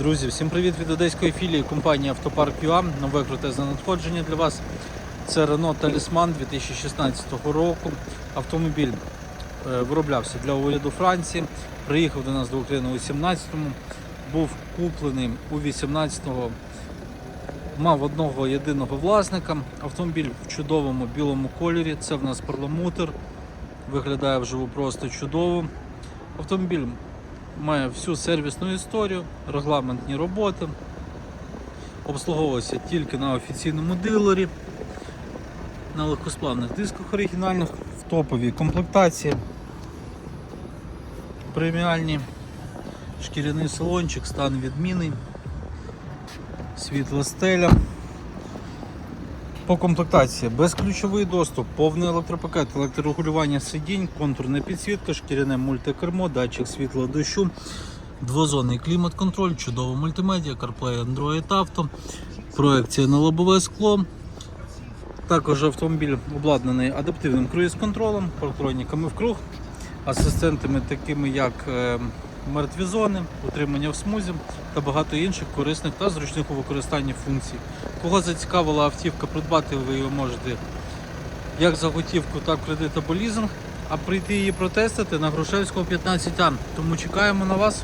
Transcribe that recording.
Друзі, всім привіт від одеської філії компанії Автопарк ЮА. Нове крутезне надходження для вас. Це Renault Talisman 2016 року. Автомобіль е, вироблявся для уряду Франції. Приїхав до нас до України у 17-му. Був куплений у 18-го. Мав одного єдиного власника. Автомобіль в чудовому білому кольорі. Це в нас перламутр. Виглядає вживу просто чудово. Автомобіль має всю сервісну історію, регламентні роботи. Обслуговується тільки на офіційному дилері, на легкосплавних дисках оригінальних, в топовій комплектації. Преміальні, шкіряний салончик, стан відмінний, світла стеля. По комплектації безключовий доступ, повний електропакет, електрорегулювання сидінь, контурна підсвітка, шкіряне мультикермо, датчик світла дощу, двозонний клімат-контроль, чудова мультимедіа, CarPlay Android Auto, проекція на лобове скло. Також автомобіль обладнаний адаптивним круїз-контролем, парктроніками в круг, асистентами такими як е, мертві зони, утримання в смузі та багато інших корисних та зручних у використанні функцій. Кого зацікавила автівка, придбати ви її можете як за готівку, так і кредит або лізинг, а прийти її протестити на Грушевського 15А. Тому чекаємо на вас.